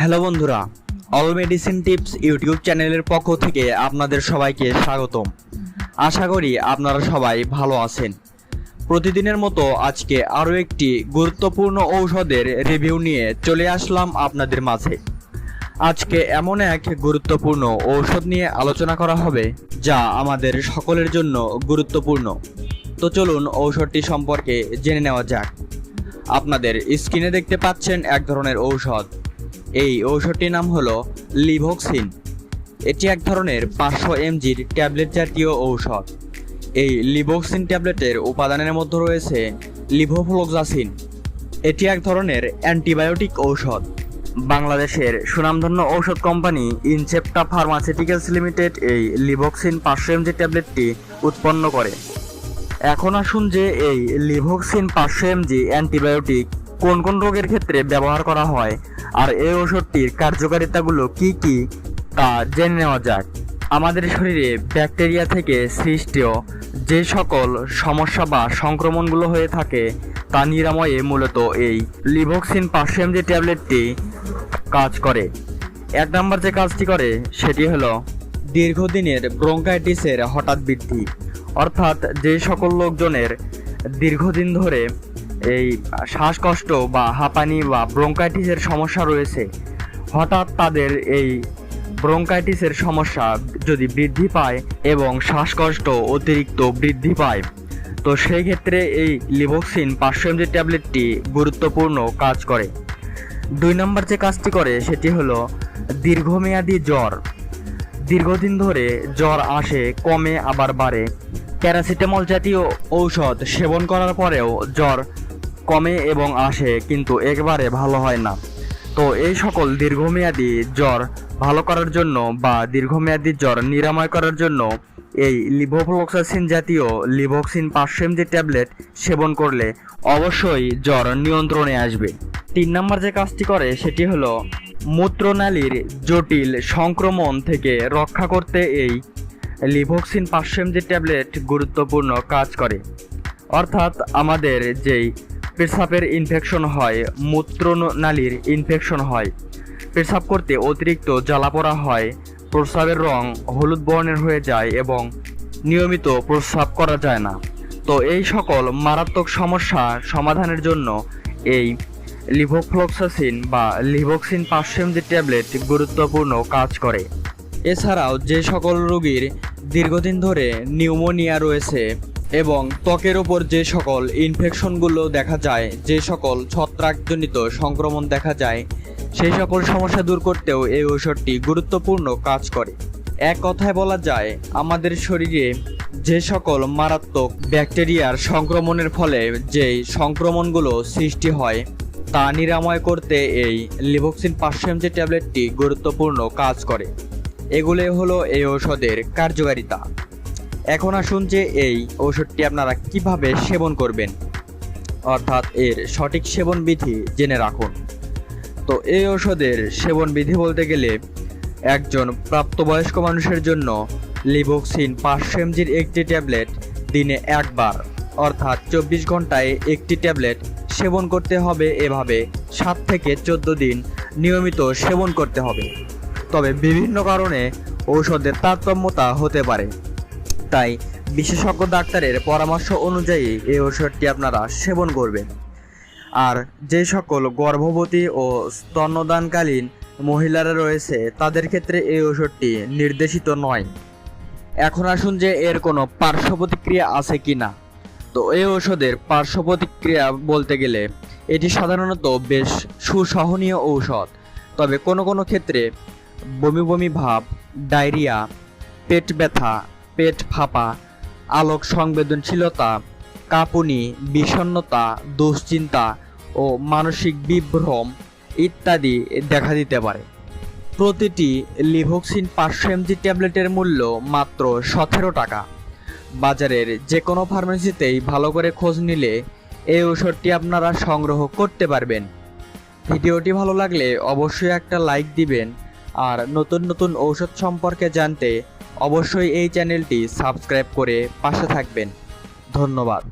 Hello বন্ধুরা all medicine tips YouTube চ্যানেলের পক্ষ থেকে আপনাদের সবাইকে স্বাগতম। আশা করি আপনারা সবাই ভালো আছেন। প্রতিদিনের মতো আজকে আরও একটি গুরুত্বপূর্ণ ঔষধের রিভিউ নিয়ে চলে আসলাম আপনাদের মাঝে। আজকে এমন এক গুরুত্বপূর্ণ ঔষধ নিয়ে আলোচনা করা হবে, যা আমাদের সকলের জন্য গুরুত্বপূর্ণ। তো চলুন ঔষধটি সম্পর্কে জেনে নেওয়া যাক। আপনাদের স্ক্রিনে দেখতে পাচ্ছেন এক ধরনের ঔষধ। এই ঔষধটির নাম হলো লিভোক্সিন। এটি এক ধরনের পাঁচশো এমজির ট্যাবলেট জাতীয় ঔষধ। এই লিভোক্সিন ট্যাবলেটের উপাদানের মধ্যে রয়েছে লিভোফ্লোক্সাসিন। এটি এক ধরনের অ্যান্টিবায়োটিক ঔষধ। বাংলাদেশের সুনামধন্য ঔষধ কোম্পানি ইনসেপ্টা ফার্মাসিউটিক্যালস লিমিটেড এই লিভোক্সিন পাঁচশো এমজি ট্যাবলেটটি উৎপন্ন করে। এখন আসুন যে এই লিভোক্সিন পাঁচশো এমজি অ্যান্টিবায়োটিক কোন কোন রোগের ক্ষেত্রে ব্যবহার করা হয় আর এই ওষুধটির কার্যকারিতাগুলো কি কি তা জেনে নেওয়া যাক। আমাদের শরীরে ব্যাকটেরিয়া থেকে সৃষ্টীয় যে সকল সমস্যা বা সংক্রমণগুলো হয়ে থাকে, তা নিরাময়ে মূলত এই লিভোক্সিন পাঁচশো এমজি ট্যাবলেটটি কাজ করে। এক নম্বর যে কাজটি করে, সেটি হলো দীর্ঘদিনের ব্রঙ্কাইটিসের হঠাৎ বৃদ্ধি। অর্থাৎ যে সকল লোকজনের দীর্ঘদিন ধরে এই শ্বাসকষ্ট বা হাঁপানি বা ব্রঙ্কাইটিসের সমস্যা রয়েছে। হঠাৎ তাদের এই ব্রঙ্কাইটিসের সমস্যা যদি বৃদ্ধি পায় এবং শ্বাসকষ্ট অতিরিক্ত বৃদ্ধি পায়, তো সেই ক্ষেত্রে এই লিভোক্সিন পাঁচশো এমজি ট্যাবলেটটি গুরুত্বপূর্ণ কাজ করে। দুই নম্বর যে কাজটি করে সেটি হলো দীর্ঘমেয়াদী জ্বর। দীর্ঘদিন ধরে জ্বর আসে, কমে, আবার বাড়ে। প্যারাসিটামল জাতীয় ঔষধ সেবন করার পরেও জ্বর কমে এবং আসে, কিন্তু একবারে ভালো হয় না। তো এই সকল দীর্ঘমেয়াদী জ্বর ভালো করার জন্য বা দীর্ঘমেয়াদী জ্বর নিরাময় করার জন্য এই লিভোফ্লোক্সাসিন জাতীয় লিভোক্সিন পাঁচশো এমজি ট্যাবলেট সেবন করলে অবশ্যই জ্বর নিয়ন্ত্রণে আসবে। তিন নম্বর যে কাজটি করে, সেটি হলো মূত্রনালীর জটিল সংক্রমণ থেকে রক্ষা করতে এই লিভোক্সিন পাঁচশো এমজি ট্যাবলেট গুরুত্বপূর্ণ কাজ করে। অর্থাৎ আমাদের যেই পেশাবের ইনফেকশন হয়, মূত্রনালীর ইনফেকশন হয়। পেশাব করতে অতিরিক্ত জ্বালাপোড়া হয়, প্রস্রাবের রং হলুদ বর্ণের হয়ে যায় এবং নিয়মিত প্রস্রাব করা যায় না। তো এই সকল মারাত্মক সমস্যা সমাধানের জন্য এই লিভোফ্লক্সাসিন বা লিভোক্সিন পাঁচশো ট্যাবলেট গুরুত্বপূর্ণ কাজ করে। এছাড়াও যে সকল রোগীর দীর্ঘদিন ধরে নিউমোনিয়া রয়েছে এবং ত্বকের ওপর যে সকল ইনফেকশনগুলো দেখা যায়, যে সকল ছত্রাকজনিত সংক্রমণ দেখা যায়, সেই সকল সমস্যা দূর করতেও এই ঔষধটি গুরুত্বপূর্ণ কাজ করে। এক কথায় বলা যায়, আমাদের শরীরে যে সকল মারাত্মক ব্যাকটেরিয়ার সংক্রমণের ফলে যে সংক্রমণগুলো সৃষ্টি হয়, তা নিরাময় করতে এই লিভোক্সিন পাঁচশো এমজি ট্যাবলেটটি গুরুত্বপূর্ণ কাজ করে। এগুলো হলো এই ঔষধের কার্যকারিতা। এখন আসুন যে এই ঔষধটি আপনারা কীভাবে সেবন করবেন। অর্থাৎ এর সঠিক সেবন বিধি জেনে রাখুন। তো এই ঔষধের সেবন বিধি বলতে গেলে একজন প্রাপ্তবয়স্ক মানুষের জন্য লিভোক্সিন পাঁচশো এমজির একটি ট্যাবলেট দিনে একবার, অর্থাৎ চব্বিশ ঘন্টায় একটি ট্যাবলেট সেবন করতে হবে এভাবে সাত থেকে চোদ্দ দিন নিয়মিত সেবন করতে হবে। তবে বিভিন্ন কারণে ঔষধের তারতম্যতা হতে পারে। তাই বিশেষজ্ঞ ডাক্তারের পরামর্শ অনুযায়ী এই ঔষধটি আপনারা সেবন করবেন। আর যে সকল গর্ভবতী ও স্তন্যদানকালীন মহিলারা রয়েছে, তাদের ক্ষেত্রে এই ঔষধটি নির্দেশিত নয়। এখন আসুন যে এর কোনো পার্শ্ব প্রতিক্রিয়া আছে কি না তো এই ওষুধের পার্শ্ব প্রতিক্রিয়া বলতে গেলে, এটি সাধারণত বেশ সুসহনীয় ঔষধ। তবে কোনো কোনো ক্ষেত্রে বমি বমি ভাব, ডায়রিয়া, পেট ব্যথা পেট ফাঁপা, আলোক সংবেদনশীলতা, কাঁপুনি, বিষণ্ণতা, দুশ্চিন্তা ও মানসিক বিভ্রম ইত্যাদি দেখা দিতে পারে। প্রতিটি লিভোক্সিন পাঁচশো এমজি ট্যাবলেটের মূল্য মাত্র সতেরো টাকা। বাজারের যে কোনো ফার্মেসিতেই ভালো করে খোঁজ নিলে এই ওষুধটি আপনারা সংগ্রহ করতে পারবেন। ভিডিওটি ভালো লাগলে অবশ্যই একটা লাইক দিবেন আর নতুন নতুন ঔষধ সম্পর্কে জানতে অবশ্যই এই চ্যানেলটি সাবস্ক্রাইব করে পাশে থাকবেন। ধন্যবাদ।